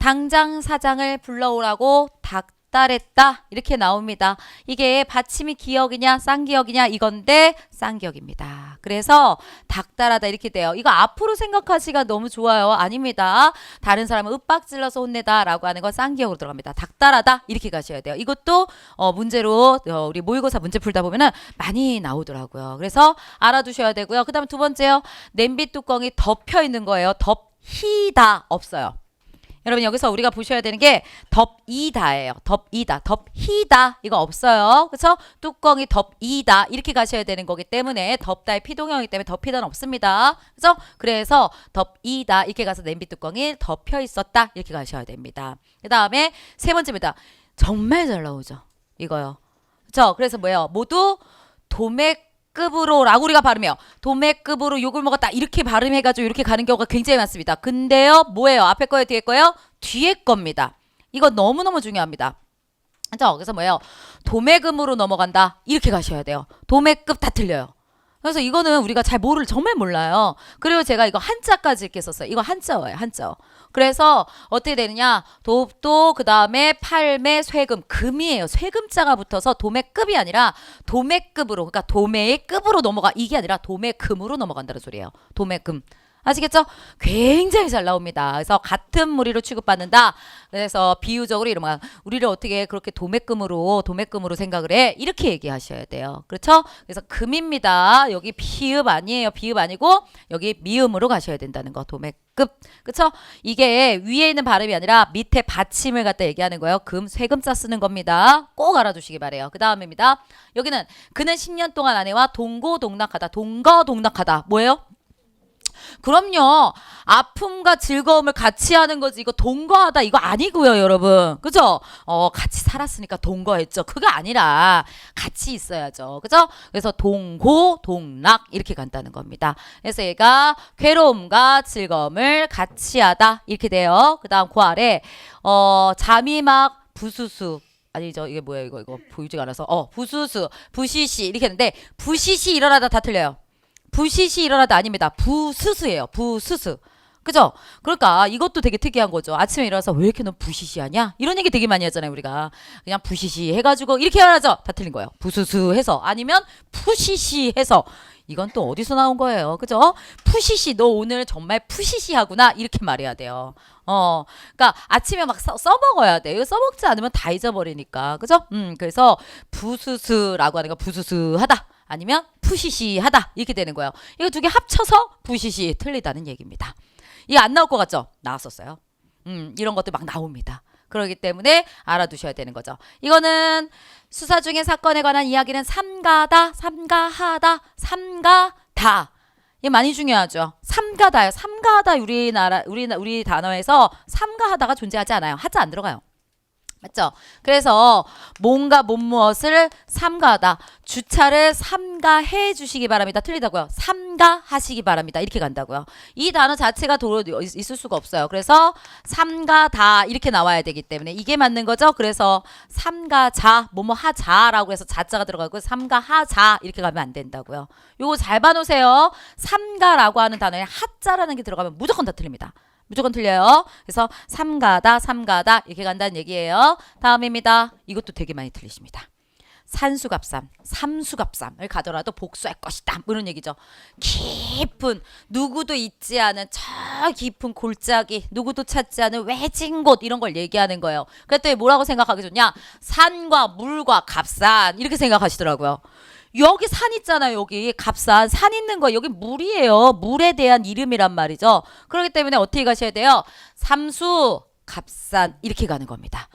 당장 사장을 불러오라고 닥달했다 이렇게 나옵니다. 이게 받침이 기억이냐 쌍기억이냐 이건데 쌍기억입니다. 그래서 닥달하다 이렇게 돼요. 이거 앞으로 생각하시기가 너무 좋아요. 아닙니다. 다른 사람을 윽박질러서 혼내다라고 하는 건 쌍기억으로 들어갑니다. 닥달하다 이렇게 가셔야 돼요. 이것도 어, 문제로 어, 우리 모의고사 문제 풀다 보면은 많이 나오더라고요. 그래서 알아두셔야 되고요. 그다음 두 번째요. 냄비 뚜껑이 덮여 있는 거예요. 덮히다 없어요. 여러분 여기서 우리가 보셔야 되는 게 덮이다예요. 덮이다, 덮히다 이거 없어요. 그렇죠? 뚜껑이 덮이다 이렇게 가셔야 되는 거기 때문에 덮다의 피동형이기 때문에 덮이다는 없습니다. 그렇죠? 그래서 덮이다 이렇게 가서 냄비 뚜껑이 덮여 있었다 이렇게 가셔야 됩니다. 그 다음에 세 번째입니다. 정말 잘 나오죠. 이거요. 그렇죠? 그래서 뭐예요? 모두 도맥 급으로라고 우리가 발음해요. 도매급으로 욕을 먹었다 이렇게 발음해가지고 이렇게 가는 경우가 굉장히 많습니다. 근데요, 뭐예요? 앞에 거예요, 뒤에 거예요? 뒤에 겁니다. 이거 너무 너무 중요합니다. 그죠? 그래서 뭐예요? 도매금으로 넘어간다 이렇게 가셔야 돼요. 도매급 다 틀려요. 그래서 이거는 우리가 잘 모를 정말 몰라요. 그리고 제가 이거 한자까지 이렇게 썼어요. 이거 한자어예요, 한자어. 그래서 어떻게 되느냐? 돕도 그다음에 팔매 쇠금 금이에요. 쇠금자가 붙어서 도매급이 아니라 도매급으로 그러니까 도매의 급으로 넘어가 이게 아니라 도매금으로 넘어간다는 소리예요. 도매금. 아시겠죠? 굉장히 잘 나옵니다. 그래서 같은 무리로 취급받는다. 그래서 비유적으로 이러면 우리를 어떻게 그렇게 도매금으로 도매금으로 생각을 해? 이렇게 얘기하셔야 돼요. 그렇죠? 그래서 금입니다. 여기 비읍 아니에요. 비읍 아니고 여기 미음으로 가셔야 된다는 거. 도매급. 그렇죠? 이게 위에 있는 발음이 아니라 밑에 받침을 갖다 얘기하는 거예요. 금 세금자 쓰는 겁니다. 꼭 알아두시기 바래요. 그 다음입니다. 여기는 그는 10년 동안 아내와 동고동락하다. 동거동락하다. 뭐예요? 그럼요. 아픔과 즐거움을 같이 하는 거지. 이거 동거하다 이거 아니고요, 여러분. 그죠? 어, 같이 살았으니까 동거했죠. 그게 아니라 같이 있어야죠. 그죠? 그래서 동고, 동락 이렇게 간다는 겁니다. 그래서 얘가 괴로움과 즐거움을 같이 하다 이렇게 돼요. 그다음 그 아래 어, 잠이 막 부수수 아니죠 이게 뭐야 이거 이거 보이지가 않아서 어 부수수 부시시 이렇게 했는데 부시시 일어나다 다 틀려요. 부시시 일어나다 아닙니다. 부스스예요. 부스스. 그죠? 그러니까 이것도 되게 특이한 거죠. 아침에 일어나서 왜 이렇게 너 부시시하냐? 이런 얘기 되게 많이 하잖아요, 우리가. 그냥 부시시 해가지고 이렇게 하죠. 다 틀린 거예요. 부스스 해서 아니면 푸시시 해서 이건 또 어디서 나온 거예요, 그죠? 푸시시 너 오늘 정말 푸시시하구나 이렇게 말해야 돼요. 어, 그러니까 아침에 막 써, 써먹어야 돼. 이거 써먹지 않으면 다 잊어버리니까, 그죠? 음, 그래서 부스스라고 하는 거 부스스하다. 아니면 푸시시하다 이렇게 되는 거예요. 이거 두 개 합쳐서 부시시 틀리다는 얘기입니다. 이거 안 나올 것 같죠? 나왔었어요. 음, 이런 것도 막 나옵니다. 그렇기 때문에 알아두셔야 되는 거죠. 이거는 수사 중의 사건에 관한 이야기는 삼가다, 삼가하다, 삼가다. 이게 많이 중요하죠. 삼가다요. 삼가하다 우리나라 우리 우리 단어에서 삼가하다가 존재하지 않아요. 하자 안 들어가요. 맞죠? 그래서 뭔가 못 무엇을 삼가하다. 주차를 삼가해 주시기 바랍니다. 틀리다고요. 삼가하시기 바랍니다. 이렇게 간다고요. 이 단어 자체가 도로 있- 있을 수가 없어요. 그래서 삼가다 이렇게 나와야 되기 때문에 이게 맞는 거죠. 그래서 삼가자 뭐뭐 하자라고 해서 자자가 들어가고 삼가하자 이렇게 가면 안 된다고요. 요거 잘 봐놓으세요. 삼가라고 하는 단어에 하자라는 게 들어가면 무조건 다 틀립니다. 무조건 틀려요. 그래서 삼가다, 삼가다 이렇게 간다는 얘기예요. 다음입니다. 이것도 되게 많이 틀리십니다. 산수갑삼, 삼수갑삼을 가더라도 복수할 것이다. 뭐 이런 얘기죠. 깊은 누구도 잊지 않은 저 깊은 골짜기, 누구도 찾지 않은 외진 곳 이런 걸 얘기하는 거예요. 그랬더니 뭐라고 생각하기 좋냐? 산과 물과 갑산 이렇게 생각하시더라고요. 여기 산 있잖아요. 여기 갑산 산 있는 거 여기 물이에요. 물에 대한 이름이란 말이죠. 그렇기 때문에 어떻게 가셔야 돼요? 삼수 갑산 이렇게 가는 겁니다.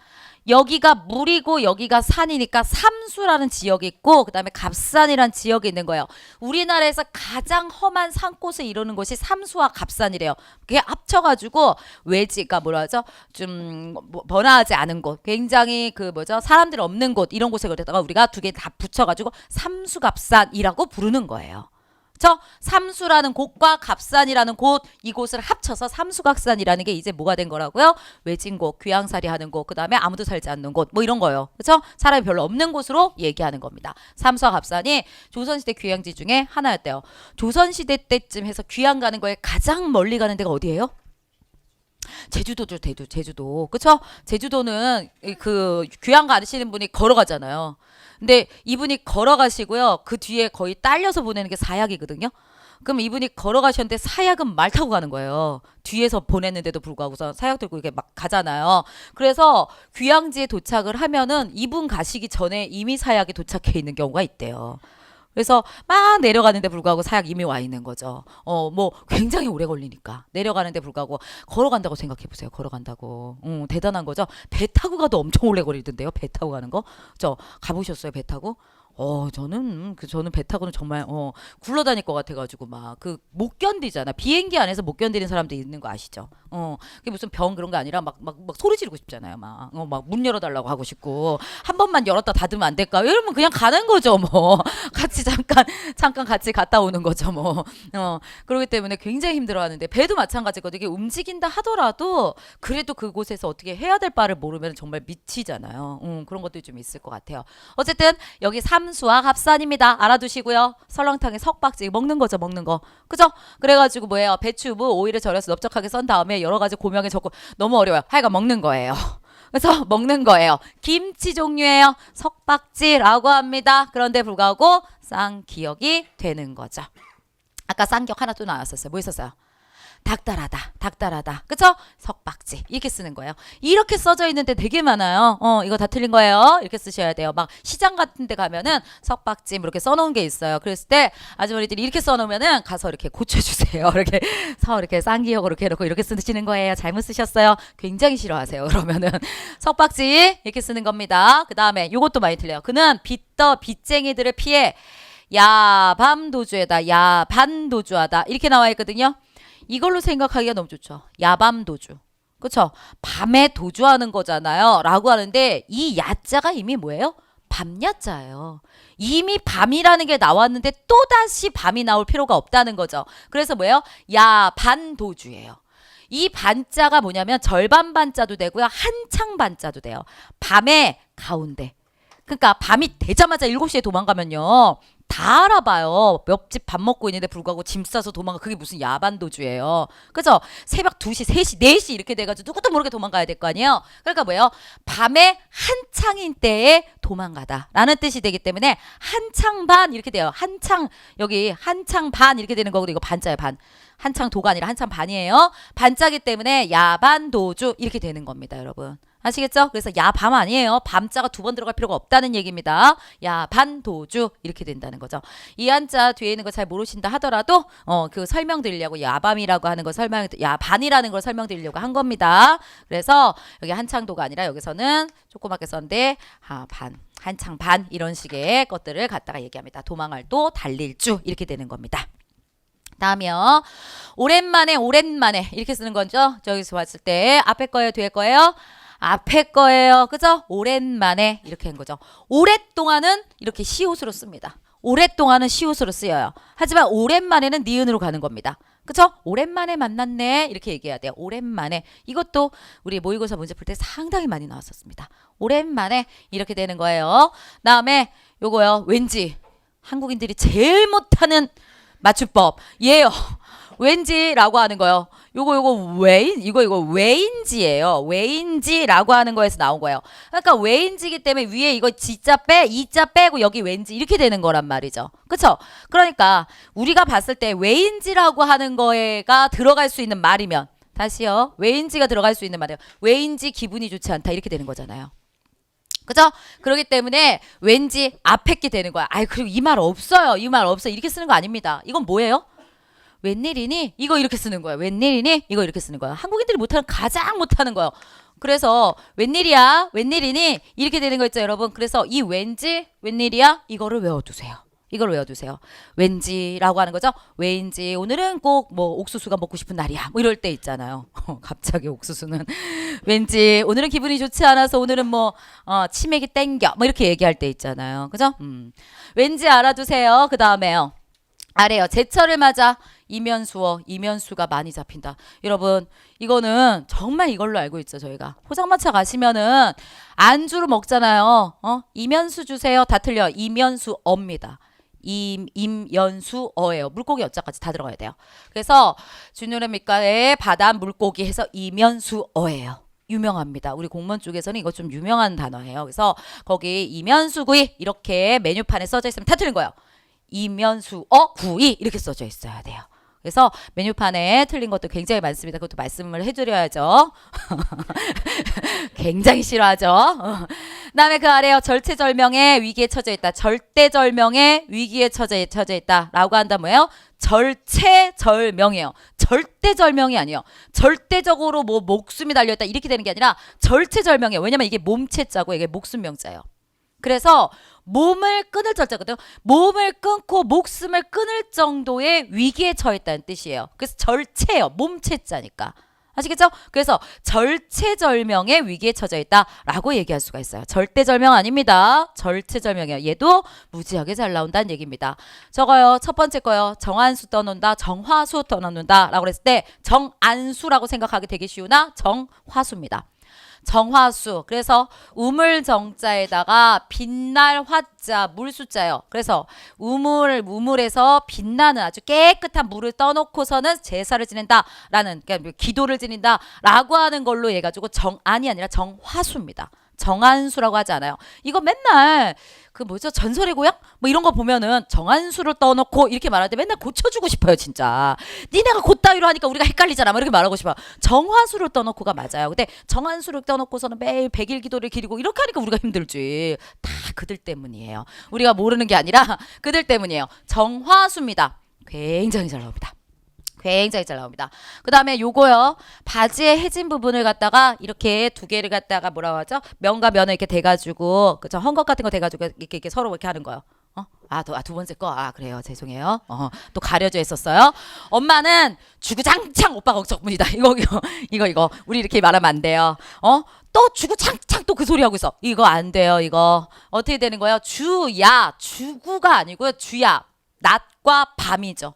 여기가 물이고 여기가 산이니까 삼수라는 지역이 있고 그다음에 갑산이라는 지역이 있는 거예요. 우리나라에서 가장 험한 산꽃을 이루는 곳이 삼수와 갑산이래요. 그게 합쳐가지고 외지가 뭐라 하죠? 좀 뭐- 번화하지 않은 곳, 굉장히 그 뭐죠? 사람들 없는 곳 이런 곳에 그랬다가 우리가 두 개 다 붙여가지고 삼수갑산이라고 부르는 거예요. 저 삼수라는 곳과 갑산이라는 곳 이곳을 합쳐서 삼수각산이라는 게 이제 뭐가 된 거라고요? 외진 곳, 귀양살이 하는 곳, 그 다음에 아무도 살지 않는 곳, 뭐 이런 거예요. 그렇죠? 사람이 별로 없는 곳으로 얘기하는 겁니다. 삼수와 갑산이 조선시대 귀향지 중에 하나였대요. 조선시대 때쯤 해서 귀향 가는 거에 가장 멀리 가는 데가 어디예요? 제주도죠, 제주, 제주도. 그쵸? 제주도는 이그 귀향 가시는 분이 걸어가잖아요. 근데 이분이 걸어가시고요. 그 뒤에 거의 딸려서 보내는 게 사약이거든요. 그럼 이분이 걸어가셨는데 사약은 말 타고 가는 거예요. 뒤에서 보냈는데도 불구하고서 사약 들고 이렇게 막 가잖아요. 그래서 귀향지에 도착을 하면은 이분 가시기 전에 이미 사약이 도착해 있는 경우가 있대요. 그래서 막 내려가는데 불구하고 사약 이미 와 있는 거죠. 어, 뭐 굉장히 오래 걸리니까 내려가는데 불구하고 걸어간다고 생각해 보세요. 걸어간다고. 음, 대단한 거죠. 배 타고 가도 엄청 오래 걸리던데요. 배 타고 가는 거. 저 가보셨어요? 배 타고? 어, 저는 음, 그 저는 배 타고는 정말 어 굴러다닐 것 같아가지고 막 그 못 견디잖아. 비행기 안에서 못 견디는 사람도 있는 거 아시죠? 어, 그게 무슨 병 그런 거 아니라 막 막 막 소리 지르고 싶잖아요. 막 어, 막 문 열어달라고 하고 싶고 한 번만 열었다 닫으면 안 될까? 이러면 그냥 가는 거죠, 뭐. 같이 잠깐 잠깐 같이 갔다 오는 거죠, 뭐. 어, 그렇기 때문에 굉장히 힘들어하는데 배도 마찬가지거든요. 이게 움직인다 하더라도 그래도 그곳에서 어떻게 해야 될 바를 모르면 정말 미치잖아요. 음, 그런 것도 좀 있을 것 같아요. 어쨌든 여기 삼수와 합산입니다. 알아두시고요. 설렁탕에 석박지 먹는 거죠, 먹는 거. 그죠? 그래가지고 뭐예요? 배추부 오일을 절여서 넓적하게 썬 다음에 여러 가지 고명에 적고 너무 어려워요. 하여간 먹는 거예요. 그래서 먹는 거예요. 김치 종류예요. 석박지라고 합니다. 그런데 불구하고 쌍기역이 되는 거죠. 아까 쌍기역 하나 또 나왔었어요. 뭐 있었어요? 닭달하다, 닭달하다, 그쵸? 석박지 이렇게 쓰는 거예요. 이렇게 써져 있는데 되게 많아요. 어, 이거 다 틀린 거예요. 이렇게 쓰셔야 돼요. 막 시장 같은 데 가면은 석박지 뭐 이렇게 써놓은 게 있어요. 그랬을 때 아주머니들이 이렇게 써놓으면은 가서 이렇게 고쳐주세요. 이렇게 서 이렇게 쌍기역으로 이렇게 해놓고 이렇게 쓰시는 거예요. 잘못 쓰셨어요. 굉장히 싫어하세요. 그러면은 석박지 이렇게 쓰는 겁니다. 그 다음에 요것도 많이 틀려요. 그는 빚더 빚쟁이들을 피해 야밤 도주에다 야반 도주하다 이렇게 나와 있거든요. 이걸로 생각하기가 너무 좋죠. 야밤 도주. 그쵸? 밤에 도주하는 거잖아요. 라고 하는데 이 야자가 이미 뭐예요? 밤야자예요. 이미 밤이라는 게 나왔는데 또다시 밤이 나올 필요가 없다는 거죠. 그래서 뭐예요? 야반도주예요. 이 반자가 뭐냐면 절반 반자도 되고요. 한창 반자도 돼요. 밤의 가운데. 그러니까 밤이 되자마자 7시에 도망가면요. 다 알아봐요. 옆집 밥 먹고 있는데 불구하고 짐 싸서 도망가. 그게 무슨 야반도주예요. 그죠? 새벽 2시, 3시, 4시 이렇게 돼가지고 누구도 모르게 도망가야 될 거 아니에요? 그러니까 뭐예요? 밤에 한창인 때에 도망가다. 라는 뜻이 되기 때문에 한창 반 이렇게 돼요. 한창, 여기 한창 반 이렇게 되는 거고 이거 반자예요, 반. 한창 도가 아니라 한창 반이에요. 반자기 때문에 야반도주 이렇게 되는 겁니다, 여러분. 아시겠죠? 그래서 야밤 아니에요. 밤자가 두 번 들어갈 필요가 없다는 얘기입니다. 야반도주 이렇게 된다는 거죠. 이 한자 뒤에 있는 거 잘 모르신다 하더라도 어 그 설명드리려고 야밤이라고 하는 거 설명 야반이라는 걸 설명드리려고 한 겁니다. 그래서 여기 한창도가 아니라 여기서는 조그맣게 썼는데 아, 반 한창 반 이런 식의 것들을 갖다가 얘기합니다. 도망할 도 달릴 주 이렇게 되는 겁니다. 다음이요. 오랜만에 오랜만에 이렇게 쓰는 거죠. 저기서 봤을 때 앞에 거예요, 뒤에 거예요. 앞에 거예요. 그죠? 오랜만에 이렇게 한 거죠. 오랫동안은 이렇게 시옷으로 씁니다. 오랫동안은 시옷으로 쓰여요. 하지만 오랜만에는 니은으로 가는 겁니다. 그쵸? 오랜만에 만났네. 이렇게 얘기해야 돼요. 오랜만에. 이것도 우리 모의고사 문제 풀 때 상당히 많이 나왔었습니다. 오랜만에 이렇게 되는 거예요. 다음에 요거요. 왠지 한국인들이 제일 못하는 맞춤법. 예요. 왠지라고 하는 거요. 요거 요거 왜인 이거 이거 왜인지예요. 왜인지라고 하는 거에서 나온 거예요. 그러니까 왜인지기 때문에 위에 이거 지자 빼 이자 빼고 여기 왠지 이렇게 되는 거란 말이죠. 그렇죠? 그러니까 우리가 봤을 때 왜인지라고 하는 거에가 들어갈 수 있는 말이면 다시요. 왜인지가 들어갈 수 있는 말이에요. 왜인지 기분이 좋지 않다 이렇게 되는 거잖아요. 그죠? 그렇기 때문에 왠지 앞에 게 되는 거야. 아이 그리고 이 말 없어요. 이 말 없어. 이렇게 쓰는 거 아닙니다. 이건 뭐예요? 웬일이니? 이거 이렇게 쓰는 거예요. 웬일이니? 이거 이렇게 쓰는 거예요. 한국인들이 못하는 가장 못하는 거예요. 그래서 웬일이야? 웬일이니? 이렇게 되는 거 있죠, 여러분. 그래서 이 왠지 웬일이야? 이거를 외워두세요. 이걸 외워두세요. 왠지라고 하는 거죠. 왜인지 오늘은 꼭 뭐 옥수수가 먹고 싶은 날이야. 뭐 이럴 때 있잖아요. 갑자기 옥수수는 왠지 오늘은 기분이 좋지 않아서 오늘은 뭐 어, 치맥이 땡겨. 뭐 이렇게 얘기할 때 있잖아요. 그죠? 음. 왠지 알아두세요. 그 다음에요. 아래요. 제철을 맞아 이면수어, 이면수가 많이 잡힌다. 여러분, 이거는 정말 이걸로 알고 있죠, 저희가. 포장마차 가시면은 안주로 먹잖아요. 어? 이면수 주세요. 다 틀려. 이면수어입니다. 임, 임연수어예요. 물고기 어자까지 다 들어가야 돼요. 그래서 준우의 밑가에 바다 물고기 해서 임연수어예요. 유명합니다. 우리 공무원 쪽에서는 이거 좀 유명한 단어예요. 그래서 거기 이면수구이 이렇게 메뉴판에 써져 있으면 다 틀린 거예요. 이면수어 구이 이렇게 써져 있어야 돼요. 그래서 메뉴판에 틀린 것도 굉장히 많습니다. 그것도 말씀을 해드려야죠. 굉장히 싫어하죠. 어. 그다음에 그 아래요. 절체절명의 위기에 처져 있다. 절대절명의 위기에 처져, 처져 있다라고 한다 뭐예요? 절체절명이에요. 절대절명이 아니에요. 절대적으로 뭐 목숨이 달려 있다 이렇게 되는 게 아니라 절체절명이에요. 왜냐면 이게 몸체자고 이게 목숨명자예요. 그래서 몸을 끊을 절자거든요. 몸을 끊고 목숨을 끊을 정도의 위기에 처했다는 뜻이에요. 그래서 절체예요. 몸체자니까. 아시겠죠? 그래서 절체절명의 위기에 처져 있다라고 얘기할 수가 있어요. 절대절명 아닙니다. 절체절명이에요. 얘도 무지하게 잘 나온다는 얘기입니다. 저거요. 첫 번째 거요. 정한수 떠놓는다. 정화수 떠놓는다라고 그랬을 때 정안수라고 생각하기 되게 쉬우나 정화수입니다. 정화수. 그래서 우물 정자에다가 빛날 화자 물 숫자요. 그래서 우물 우물에서 빛나는 아주 깨끗한 물을 떠놓고서는 제사를 지낸다라는 그러니까 기도를 지낸다라고 하는 걸로 해 가지고 정안이 아니라 정화수입니다. 정한수라고 하지 않아요. 이거 맨날 그 뭐죠 전설의 고향 뭐 이런 거 보면은 정한수를 떠놓고 이렇게 말할 때 맨날 고쳐주고 싶어요 진짜. 니네가 곧따위로 하니까 우리가 헷갈리잖아. 뭐 이렇게 말하고 싶어. 정화수를 떠놓고가 맞아요. 근데 정한수를 떠놓고서는 매일 백일 기도를 기리고 이렇게 하니까 우리가 힘들지. 다 그들 때문이에요. 우리가 모르는 게 아니라 그들 때문이에요. 정화수입니다. 굉장히 잘 나옵니다. 굉장히 잘 나옵니다. 그 다음에 요거요. 바지의 해진 부분을 갖다가 이렇게 두 개를 갖다가 뭐라고 하죠? 면과 면을 이렇게 대가지고, 그죠? 헝겊 같은 거 대가지고 이렇게, 이렇게 서로 이렇게 하는 거요. 어? 아, 또, 아, 두 번째 거. 아, 그래요. 죄송해요. 어, 또 가려져 있었어요. 엄마는 주구장창 오빠가 억적문이다. 이거, 이거, 이거, 이거. 우리 이렇게 말하면 안 돼요. 어? 또 주구장창 또 그 소리 하고 있어. 이거 안 돼요. 이거. 어떻게 되는 거예요? 주야. 주구가 아니고요. 주야. 낮과 밤이죠.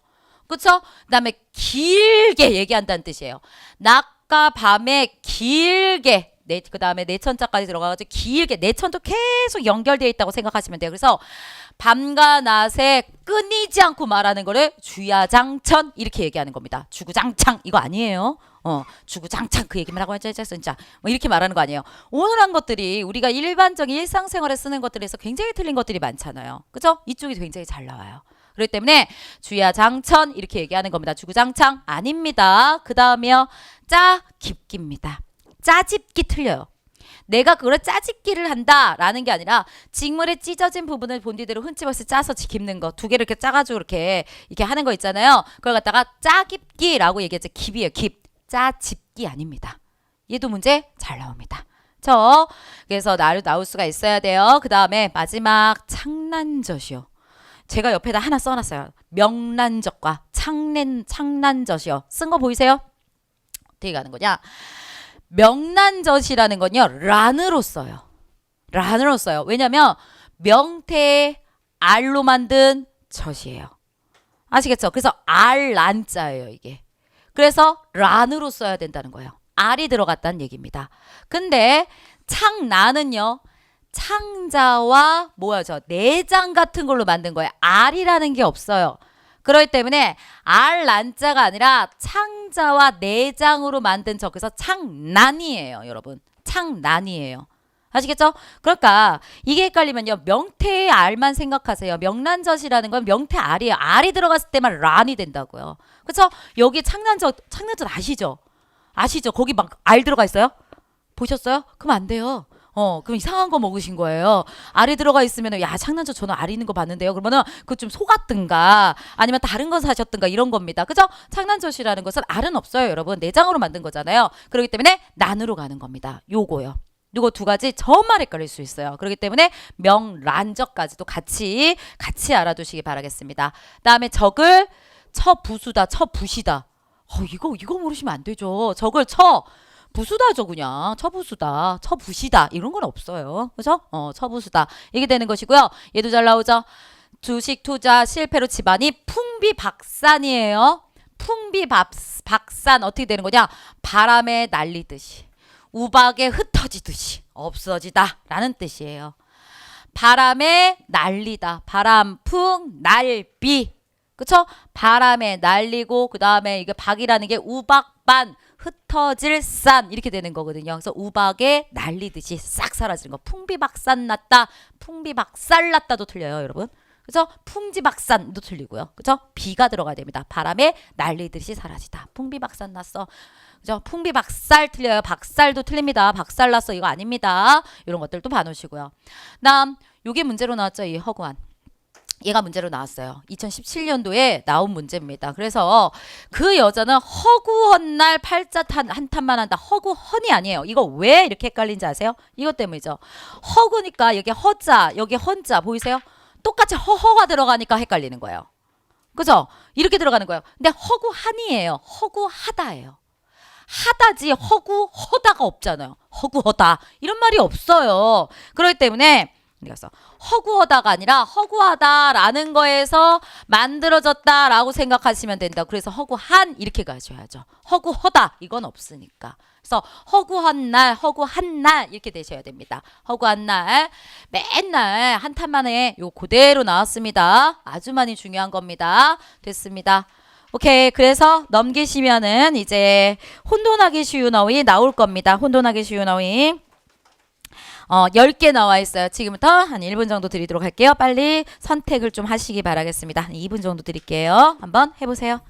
그쵸? 그 다음에 길게 얘기한다는 뜻이에요. 낮과 밤에 길게 네, 그 다음에 내천자까지 들어가가지고 길게 내천도 계속 연결되어 있다고 생각하시면 돼요. 그래서 밤과 낮에 끊이지 않고 말하는 거를 주야장천 이렇게 얘기하는 겁니다. 주구장창 이거 아니에요. 어, 주구장창 그 얘기만 하고 하자 진짜 뭐 이렇게 말하는 거 아니에요. 오늘 한 것들이 우리가 일반적인 일상생활에 쓰는 것들에서 굉장히 틀린 것들이 많잖아요. 그죠? 이쪽이 굉장히 잘 나와요. 그렇기 때문에 주야 장천 이렇게 얘기하는 겁니다. 주구장창 아닙니다. 그 다음에요. 짜깁기입니다. 짜집기 틀려요. 내가 그걸 짜집기를 한다라는 게 아니라 직물의 찢어진 부분을 본디대로 흔집어서 짜서 깁는 거 두 개를 이렇게 짜가지고 이렇게 이렇게 하는 거 있잖아요. 그걸 갖다가 짜깁기라고 얘기했죠. 깁이에요. 깁. 짜집기 아닙니다. 얘도 문제 잘 나옵니다. 저 그래서 나를 나올 수가 있어야 돼요. 그 다음에 마지막 창난젓이요. 제가 옆에다 하나 써놨어요. 명란젓과 창낸 창난젓이요. 쓴 거 보이세요? 어떻게 가는 거냐? 명란젓이라는 건요 란으로 써요. 란으로 써요. 왜냐면 명태 알로 만든 젓이에요. 아시겠죠? 그래서 알란자예요 이게. 그래서 란으로 써야 된다는 거예요. 알이 들어갔다는 얘기입니다. 근데 창란은요 창자와 뭐야죠 내장 같은 걸로 만든 거예요. 알이라는 게 없어요. 그렇기 때문에 알 난자가 아니라 창자와 내장으로 만든 적 그래서 창난이에요, 여러분. 창난이에요. 아시겠죠? 그러니까 이게 헷갈리면요. 명태의 알만 생각하세요. 명란젓이라는 건 명태 알이에요. 알이 들어갔을 때만 란이 된다고요. 그렇죠? 여기 창난젓 창난젓 아시죠? 아시죠? 거기 막 알 들어가 있어요? 보셨어요? 그럼 안 돼요. 어, 그럼 이상한 거 먹으신 거예요. 알이 들어가 있으면 야 창난젓 저는 알 있는 거 봤는데요. 그러면은 그 좀 속았든가 아니면 다른 거 사셨든가 이런 겁니다. 그죠? 창난젓이라는 것은 알은 없어요, 여러분. 내장으로 만든 거잖아요. 그렇기 때문에 난으로 가는 겁니다. 요거요. 요거 두 가지 정말 헷갈릴 수 있어요. 그렇기 때문에 명란젓까지도 같이 같이 알아두시기 바라겠습니다. 다음에 적을 처부수다, 처부시다. 어, 이거 이거 모르시면 안 되죠. 적을 처 부수다죠 그냥. 처부수다 처부시다. 이런 건 없어요. 그죠? 어 처부수다. 이게 되는 것이고요. 얘도 잘 나오죠? 주식 투자 실패로 집안이 풍비박산이에요. 풍비박산 어떻게 되는 거냐? 바람에 날리듯이 우박에 흩어지듯이 없어지다 라는 뜻이에요. 바람에 날리다. 바람, 풍, 날, 비. 그쵸? 바람에 날리고 그 다음에 이게 박이라는 게 우박반 흩어질 산 이렇게 되는 거거든요. 그래서 우박에 날리듯이 싹 사라지는 거. 풍비박산 났다. 풍비박살 났다도 틀려요, 여러분. 그래서 풍지박산도 틀리고요. 그죠? 비가 들어가야 됩니다. 바람에 날리듯이 사라지다. 풍비박산 났어. 그죠? 풍비박살 틀려요. 박살도 틀립니다. 박살 났어. 이거 아닙니다. 이런 것들도 봐놓으시고요. 다음 요게 문제로 나왔죠. 이 허구한. 얘가 문제로 나왔어요. 2017년도에 나온 문제입니다. 그래서 그 여자는 허구헌 날 팔자 탄, 한 탄만 한다. 허구헌이 아니에요. 이거 왜 이렇게 헷갈린지 아세요? 이것 때문이죠. 허구니까 여기 허자, 여기 헌자 보이세요? 똑같이 허허가 들어가니까 헷갈리는 거예요. 그죠? 이렇게 들어가는 거예요. 근데 허구한이에요. 허구하다예요. 하다지 허구 허다가 없잖아요. 허구허다 이런 말이 없어요. 그렇기 때문에 그래서 허구하다가 아니라 허구하다라는 거에서 만들어졌다라고 생각하시면 된다. 그래서 허구한 이렇게 가셔야죠. 허구허다 이건 없으니까. 그래서 허구한 날, 허구한 날 이렇게 되셔야 됩니다. 허구한 날 맨날 한 탄만에 요 그대로 나왔습니다. 아주 많이 중요한 겁니다. 됐습니다. 오케이. 그래서 넘기시면은 이제 혼돈하기 쉬운 어휘 나올 겁니다. 혼돈하기 쉬운 어휘. 어, 10개 나와 있어요. 지금부터 한 1분 정도 드리도록 할게요. 빨리 선택을 좀 하시기 바라겠습니다. 한 2분 정도 드릴게요. 한번 해보세요.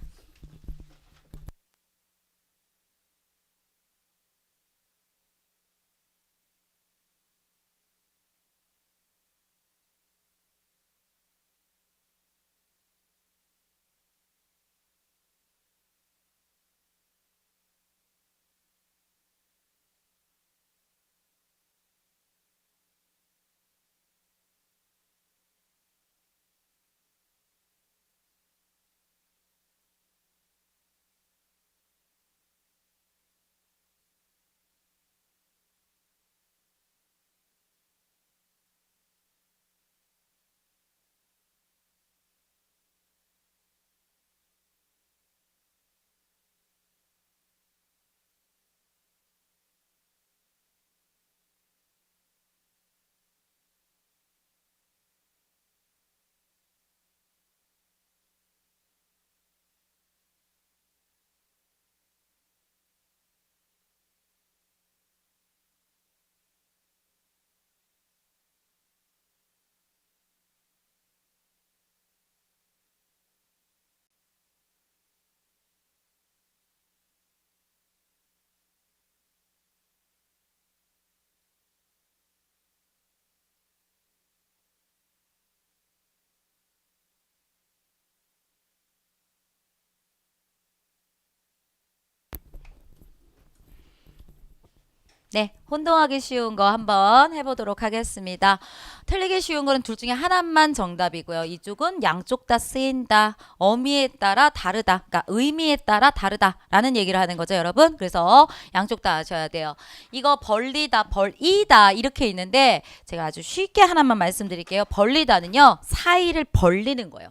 네, 혼동하기 쉬운 거 한번 해보도록 하겠습니다. 틀리기 쉬운 거는 둘 중에 하나만 정답이고요. 이쪽은 양쪽 다 쓰인다. 어미에 따라 다르다. 그러니까 의미에 따라 다르다라는 얘기를 하는 거죠, 여러분. 그래서 양쪽 다 아셔야 돼요. 이거 벌리다, 벌이다 이렇게 있는데 제가 아주 쉽게 하나만 말씀드릴게요. 벌리다는요, 사이를 벌리는 거예요.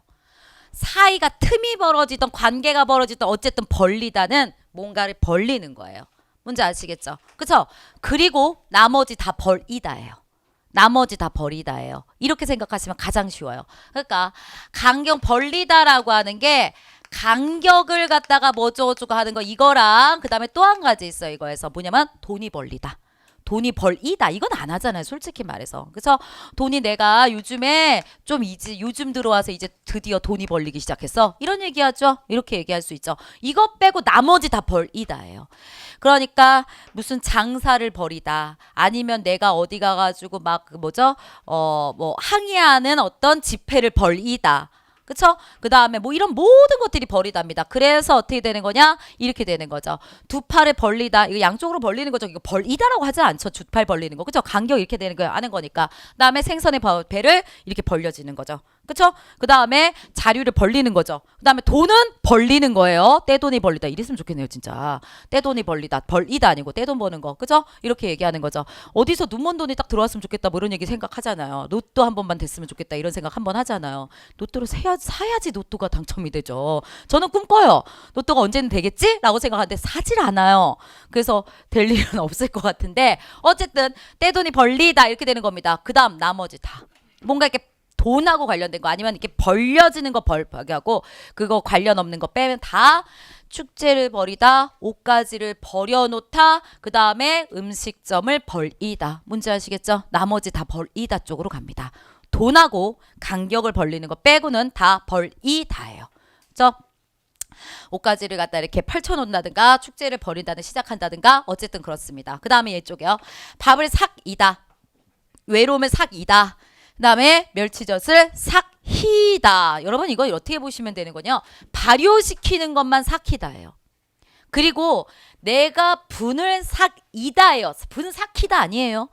사이가 틈이 벌어지던 관계가 벌어지던 어쨌든 벌리다는 뭔가를 벌리는 거예요. 뭔지 아시겠죠? 그쵸? 그리고 나머지 다 벌이다예요. 나머지 다 벌이다예요. 이렇게 생각하시면 가장 쉬워요. 그러니까 간격 벌리다라고 하는 게 간격을 갖다가 뭐 어쩌고저쩌고 하는 거 이거랑 그 다음에 또 한 가지 있어요. 이거에서 뭐냐면 돈이 벌리다. 돈이 벌이다. 이건 안 하잖아요 솔직히 말해서. 그래서 돈이 내가 요즘에 좀 이제 요즘 들어와서 이제 드디어 돈이 벌리기 시작했어? 이런 얘기하죠. 이렇게 얘기할 수 있죠. 이것 빼고 나머지 다 벌이다예요. 그러니까 무슨 장사를 벌이다. 아니면 내가 어디 가가지고 막그 뭐죠? 어 뭐 항의하는 어떤 집회를 벌이다 그쵸? 그 다음에 뭐 이런 모든 것들이 벌이답니다. 그래서 어떻게 되는 거냐? 이렇게 되는 거죠. 두 팔을 벌리다. 이거 양쪽으로 벌리는 거죠. 이거 벌이다라고 하지 않죠. 두 팔 벌리는 거. 그쵸? 간격 이렇게 되는 거예요. 아는 거니까. 그 다음에 생선의 버- 배를 이렇게 벌려지는 거죠. 그쵸? 그 다음에 자류를 벌리는 거죠. 그 다음에 돈은 벌리는 거예요. 떼돈이 벌리다. 이랬으면 좋겠네요, 진짜. 떼돈이 벌리다. 벌이다 아니고 떼돈 버는 거. 그죠? 이렇게 얘기하는 거죠. 어디서 눈먼 돈이 딱 들어왔으면 좋겠다. 뭐 이런 얘기 생각하잖아요. 로또 한 번만 됐으면 좋겠다. 이런 생각 한 번 하잖아요. 로또를 사야, 사야지 로또가 당첨이 되죠. 저는 꿈꿔요. 로또가 언제는 되겠지? 라고 생각하는데 사질 않아요. 그래서 될 일은 없을 것 같은데 어쨌든 떼돈이 벌리다 이렇게 되는 겁니다. 그 다음 나머지 다. 뭔가 이렇게 돈하고 관련된 거 아니면 이렇게 벌려지는 거 벌 하고 그거 관련 없는 거 빼면 다 축제를 벌이다 옷가지를 버려놓다 그 다음에 음식점을 벌이다 뭔지 아시겠죠? 나머지 다 벌이다 쪽으로 갑니다. 돈하고 간격을 벌리는 거 빼고는 다 벌이다예요. 그죠? 옷가지를 갖다 이렇게 펼쳐놓는다든가 축제를 벌인다든 시작한다든가 어쨌든 그렇습니다. 그 다음에 이쪽에요. 밥을 삭이다. 외로움을 삭이다. 그 다음에 멸치젓을 삭히다. 여러분 이거 어떻게 보시면 되는 거냐? 발효시키는 것만 삭히다예요. 그리고 내가 분을 삭이다예요. 분 삭히다 아니에요.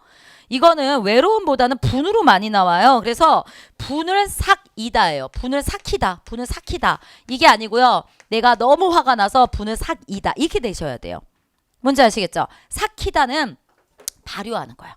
이거는 외로움보다는 분으로 많이 나와요. 그래서 분을 삭이다예요. 분을 삭히다. 분을 삭히다. 이게 아니고요. 내가 너무 화가 나서 분을 삭이다. 이렇게 되셔야 돼요. 뭔지 아시겠죠? 삭히다는 발효하는 거예요.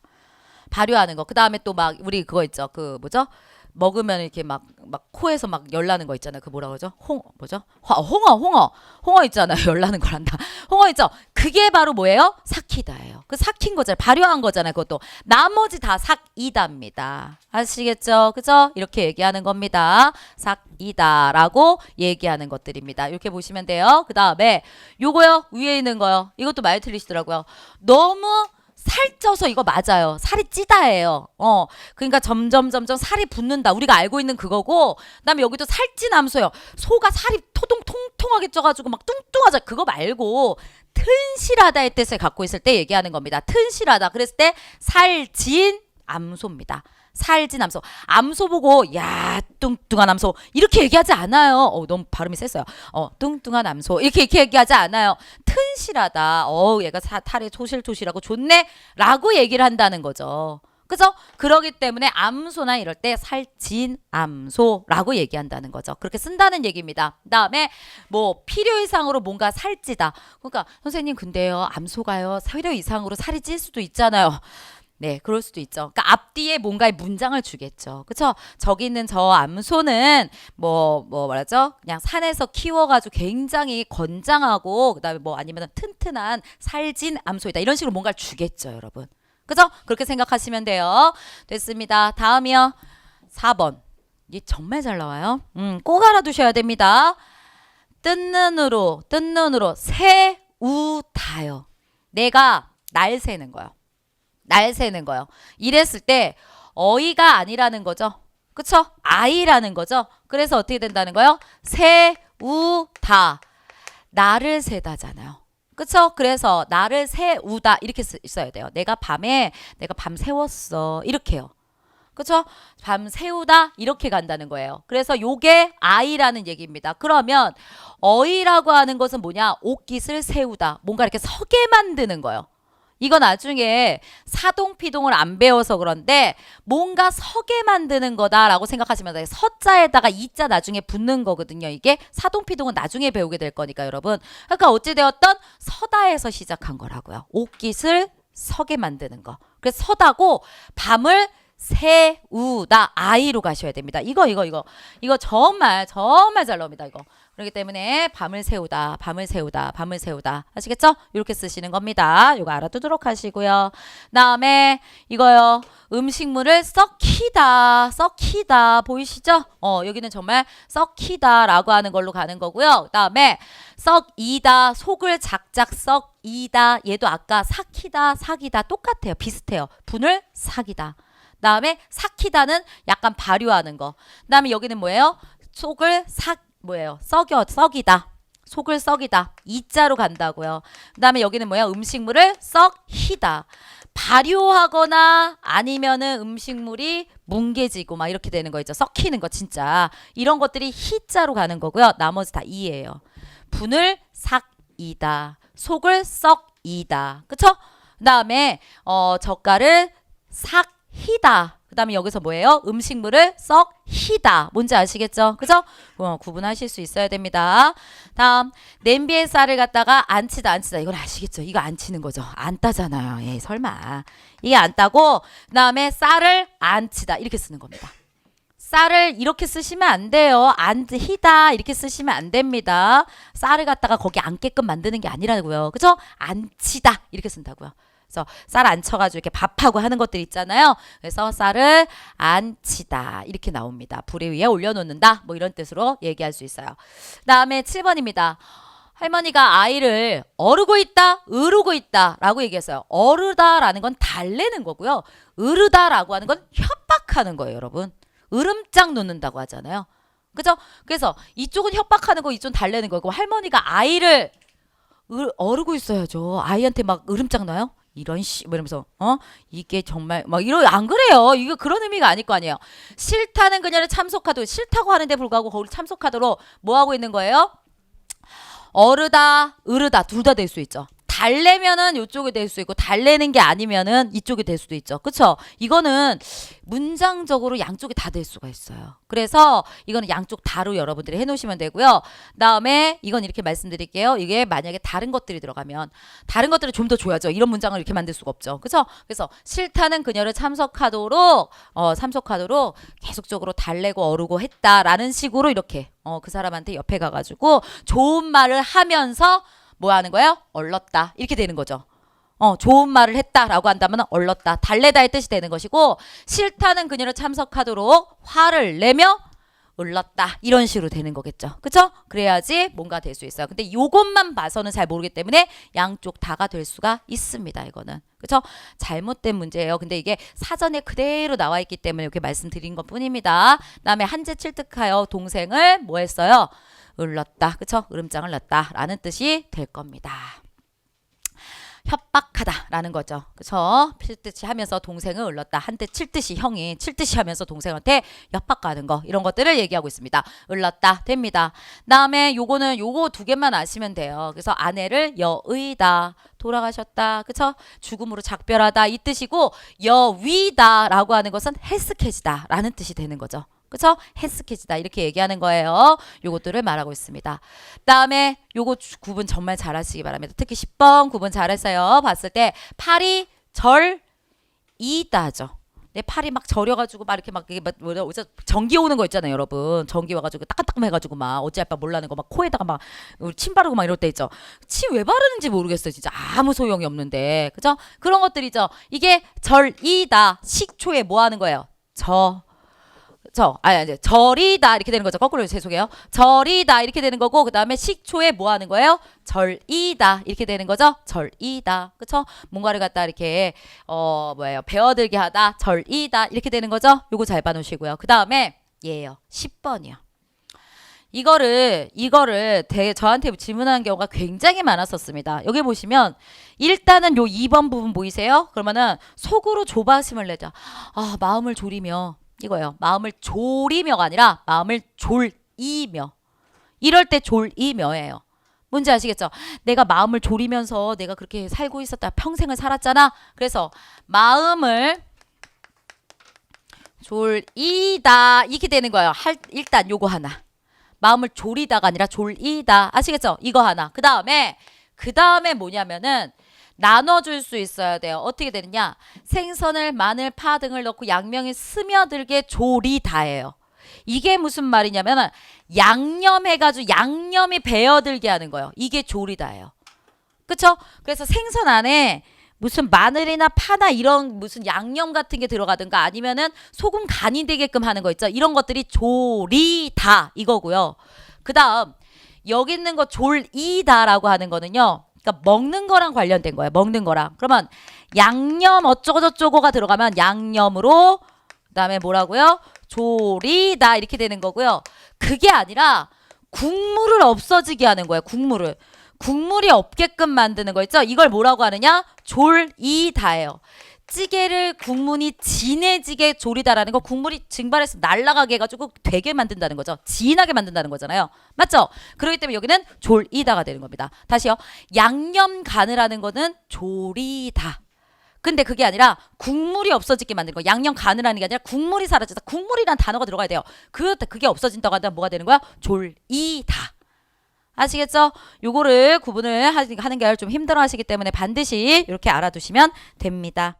발효하는 거. 그 다음에 또 막 우리 그거 있죠. 그 뭐죠? 먹으면 이렇게 막 막 코에서 막 열나는 거 있잖아요. 그 뭐라 그러죠? 홍 뭐죠? 화, 홍어 홍어 홍어 있잖아요. 열나는 걸 한다. 홍어 있죠? 그게 바로 뭐예요? 삭히다예요. 그 삭힌 거잖아요. 발효한 거잖아요. 그것도 나머지 다 삭이다입니다. 아시겠죠? 그죠? 이렇게 얘기하는 겁니다. 삭이다라고 얘기하는 것들입니다. 이렇게 보시면 돼요. 그 다음에 요거요 위에 있는 거요. 이것도 많이 틀리시더라고요. 너무 살쪄서 이거 맞아요. 살이 찌다예요. 어, 그러니까 점점 점점 살이 붙는다. 우리가 알고 있는 그거고, 그다음에 여기도 살찐 암소요. 소가 살이 토동 통통하게 쪄 가지고 막 뚱뚱하자. 그거 말고 튼실하다의 뜻을 갖고 있을 때 얘기하는 겁니다. 튼실하다. 그랬을 때 살진 암소입니다. 살진 암소. 암소 보고 야 뚱뚱한 암소 이렇게 얘기하지 않아요. 어, 너무 발음이 셌어요. 어 뚱뚱한 암소 이렇게 이렇게 얘기하지 않아요. 튼실하다. 어 얘가 사, 탈에 토실토실하고 좋네라고 얘기를 한다는 거죠. 그죠? 그러기 때문에 암소나 이럴 때 살진 암소라고 얘기한다는 거죠. 그렇게 쓴다는 얘기입니다. 그다음에 뭐 필요 이상으로 뭔가 살찌다. 그러니까 선생님 근데요 암소가요 필요 이상으로 살이 찔 수도 있잖아요. 네, 그럴 수도 있죠. 그러니까 앞뒤에 뭔가의 문장을 주겠죠. 그쵸? 저기 있는 저 암소는 뭐, 뭐 말하죠? 그냥 산에서 키워 가지고 굉장히 건장하고, 그 다음에 뭐 아니면 튼튼한 살진 암소이다. 이런 식으로 뭔가를 주겠죠, 여러분. 그죠? 그렇게 생각하시면 돼요. 됐습니다. 다음이요. 4번. 이게 정말 잘 나와요. 음, 꼭 알아두셔야 됩니다. 뜬 눈으로, 뜬 눈으로, 세우다요. 내가 날 세는 거요. 날 세는 거요. 이랬을 때 어이가 아니라는 거죠. 그쵸? 아이라는 거죠. 그래서 어떻게 된다는 거요? 세우다. 나를 세다잖아요. 그쵸? 그래서 나를 세우다 이렇게 쓰, 써야 돼요. 내가 밤에 내가 밤 세웠어. 이렇게요. 그쵸? 밤 세우다 이렇게 간다는 거예요. 그래서 요게 아이라는 얘기입니다. 그러면 어이라고 하는 것은 뭐냐? 옷깃을 세우다. 뭔가 이렇게 서게 만드는 거예요. 이거 나중에 사동피동을 안 배워서 그런데 뭔가 서게 만드는 거다라고 생각하시면 돼요. 서자에다가 이자 나중에 붙는 거거든요. 이게 사동피동은 나중에 배우게 될 거니까 여러분. 그러니까 어찌되었던 서다에서 시작한 거라고요. 옷깃을 서게 만드는 거. 그래서 서다고 밤을 세우다 아이로 가셔야 됩니다. 이거 이거 이거 이거 정말 정말 잘 나옵니다. 이거 그렇기 때문에 밤을 세우다 밤을 세우다 밤을 세우다 아시겠죠? 이렇게 쓰시는 겁니다. 이거 알아두도록 하시고요. 다음에 이거요 음식물을 썩히다 썩히다 보이시죠? 어 여기는 정말 썩히다라고 하는 걸로 가는 거고요. 다음에 썩이다 속을 작작 썩이다 얘도 아까 삭히다 사기다 똑같아요. 비슷해요. 분을 사기다. 다음에 삭히다는 약간 발효하는 거. 그다음에 여기는 뭐예요? 속을 삭 뭐예요? 썩여 썩이다. 속을 썩이다. 이자로 간다고요. 그다음에 여기는 뭐야? 음식물을 썩히다. 발효하거나 아니면은 음식물이 뭉개지고 막 이렇게 되는 거 있죠. 썩히는 거 진짜. 이런 것들이 히자로 가는 거고요. 나머지 다 이예요. 분을 삭이다. 속을 썩이다. 그쵸? 그 다음에 어 젓갈을 삭 히다. 그 다음에 여기서 뭐예요? 음식물을 썩 히다. 뭔지 아시겠죠? 그죠? 어, 구분하실 수 있어야 됩니다. 다음 냄비에 쌀을 갖다가 안 치다 안 치다. 이건 아시겠죠? 이거 안 치는 거죠. 안 따잖아요. 예, 설마. 이게 안 따고 그 다음에 쌀을 안 치다. 이렇게 쓰는 겁니다. 쌀을 이렇게 쓰시면 안 돼요. 안 히다 이렇게 쓰시면 안 됩니다. 쌀을 갖다가 거기 앉게끔 만드는 게 아니라고요. 그죠? 안 치다 이렇게 쓴다고요. 그래서 쌀 안 쳐가지고 이렇게 밥하고 하는 것들 있잖아요. 그래서 쌀을 안 치다 이렇게 나옵니다. 불에 위에 올려놓는다 뭐 이런 뜻으로 얘기할 수 있어요. 다음에 7번입니다. 할머니가 아이를 어르고 있다, 으르고 있다 라고 얘기했어요. 어르다라는 건 달래는 거고요. 으르다라고 하는 건 협박하는 거예요, 여러분. 으름장 놓는다고 하잖아요. 그죠? 그래서 이쪽은 협박하는 거, 이쪽은 달래는 거고 할머니가 아이를 으, 어르고 있어야죠. 아이한테 막 으름장 놔요? 이런 씨, 뭐 이러면서, 어? 이게 정말, 막, 이러, 안 그래요. 이거 그런 의미가 아닐 거 아니에요. 싫다는 그녀를 참석하도록, 싫다고 하는데 불구하고 거기 참석하도록 뭐 하고 있는 거예요? 어르다, 으르다, 둘 다 될 수 있죠. 달래면은 이쪽이 될 수 있고 달래는 게 아니면은 이쪽이 될 수도 있죠. 그쵸? 이거는 문장적으로 양쪽이 다 될 수가 있어요. 그래서 이거는 양쪽 다로 여러분들이 해놓으시면 되고요. 다음에 이건 이렇게 말씀드릴게요. 이게 만약에 다른 것들이 들어가면 다른 것들을 좀 더 줘야죠. 이런 문장을 이렇게 만들 수가 없죠. 그쵸? 그래서 싫다는 그녀를 참석하도록 어, 참석하도록 계속적으로 달래고 어르고 했다라는 식으로 이렇게 어, 그 사람한테 옆에 가가지고 좋은 말을 하면서 뭐 하는 거예요? 얼렀다. 이렇게 되는 거죠. 어, 좋은 말을 했다라고 한다면 얼렀다. 달래다의 뜻이 되는 것이고 싫다는 그녀를 참석하도록 화를 내며 을렀다. 이런 식으로 되는 거겠죠. 그쵸? 그래야지 뭔가 될 수 있어요. 근데 요것만 봐서는 잘 모르기 때문에 양쪽 다가 될 수가 있습니다. 이거는. 그쵸? 잘못된 문제예요. 근데 이게 사전에 그대로 나와 있기 때문에 이렇게 말씀드린 것 뿐입니다. 다음에 한재 칠득하여 동생을 뭐 했어요? 을렀다. 그쵸? 으름장을 넣었다. 라는 뜻이 될 겁니다. 협박하다라는 거죠. 그쵸? 필듯이 하면서 동생을 을렀다. 한대 칠듯이 형이 칠듯이 하면서 동생한테 협박하는 거 이런 것들을 얘기하고 있습니다. 을렀다 됩니다. 다음에 요거는 요거 두 개만 아시면 돼요. 그래서 아내를 여의다 돌아가셨다. 그쵸? 죽음으로 작별하다 이 뜻이고 여위다라고 하는 것은 헬스케지다라는 뜻이 되는 거죠. 그쵸? 헬스케지다 이렇게 얘기하는 거예요. 요것들을 말하고 있습니다. 다음에 요거 주- 구분 정말 잘 하시기 바랍니다. 특히 10번 구분 잘했어요. 봤을 때 팔이 절 이다죠. 내 팔이 막 저려가지고 막 이렇게 막 이게 막 어제 전기 오는 거 있잖아요, 여러분. 전기 와가지고 따끔따끔 해가지고 막 어찌할 바 몰라는 거 막 코에다가 막 침 바르고 막 이럴 때 있죠. 침 왜 바르는지 모르겠어요, 진짜 아무 소용이 없는데, 그죠? 그런 것들이죠. 이게 절이다 식초에 뭐 하는 거예요? 저 저, 아니, 아니, 절이다 이렇게 되는 거죠. 거꾸로 죄송해요. 절이다 이렇게 되는 거고 그 다음에 식초에 뭐 하는 거예요? 절이다 이렇게 되는 거죠. 절이다, 그쵸? 뭔가를 갖다 이렇게 어 뭐예요? 배어들게 하다, 절이다 이렇게 되는 거죠. 요거 잘 봐놓으시고요. 그 다음에 얘예요. 10번이요. 이거를 이거를 대, 저한테 질문하는 경우가 굉장히 많았었습니다. 여기 보시면 일단은 요 2번 부분 보이세요? 그러면은 속으로 조바심을 내자. 아 마음을 졸이며 이거예요. 마음을 졸이며가 아니라 마음을 졸이며. 이럴 때 졸이며예요. 뭔지 아시겠죠? 내가 마음을 졸이면서 내가 그렇게 살고 있었다. 평생을 살았잖아. 그래서 마음을 졸이다 이렇게 되는 거예요. 할, 일단 요거 하나. 마음을 졸이다가 아니라 졸이다. 아시겠죠? 이거 하나. 그 다음에 그 다음에 뭐냐면은 나눠줄 수 있어야 돼요. 어떻게 되느냐? 생선을 마늘, 파 등을 넣고 양명이 스며들게 조리다예요. 이게 무슨 말이냐면 양념해가지고 양념이 배어들게 하는 거예요. 이게 조리다예요. 그쵸? 그래서 생선 안에 무슨 마늘이나 파나 이런 무슨 양념 같은 게 들어가든가 아니면은 소금 간이 되게끔 하는 거 있죠. 이런 것들이 조리다 이거고요. 그 다음 여기 있는 거 졸이다라고 하는 거는요. 그러니까 먹는 거랑 관련된 거예요. 먹는 거랑. 그러면 양념 어쩌고 저쩌고가 들어가면 양념으로 그다음에 뭐라고요? 조리다 이렇게 되는 거고요. 그게 아니라 국물을 없어지게 하는 거예요. 국물을. 국물이 없게끔 만드는 거 있죠? 이걸 뭐라고 하느냐? 졸이다예요. 찌개를 국물이 진해지게 조리다라는 거 국물이 증발해서 날아가게 해가지고 되게 만든다는 거죠. 진하게 만든다는 거잖아요. 맞죠? 그렇기 때문에 여기는 졸이다가 되는 겁니다. 다시요. 양념 간을 하는 거는 조리다. 근데 그게 아니라 국물이 없어지게 만드는 거. 양념 간을 하는 게 아니라 국물이 사라지다. 국물이란 단어가 들어가야 돼요. 그 그게 없어진다고 한다면 뭐가 되는 거야? 졸이다. 아시겠죠? 요거를 구분을 하- 하는 게 좀 힘들어 하시기 때문에 반드시 이렇게 알아두시면 됩니다.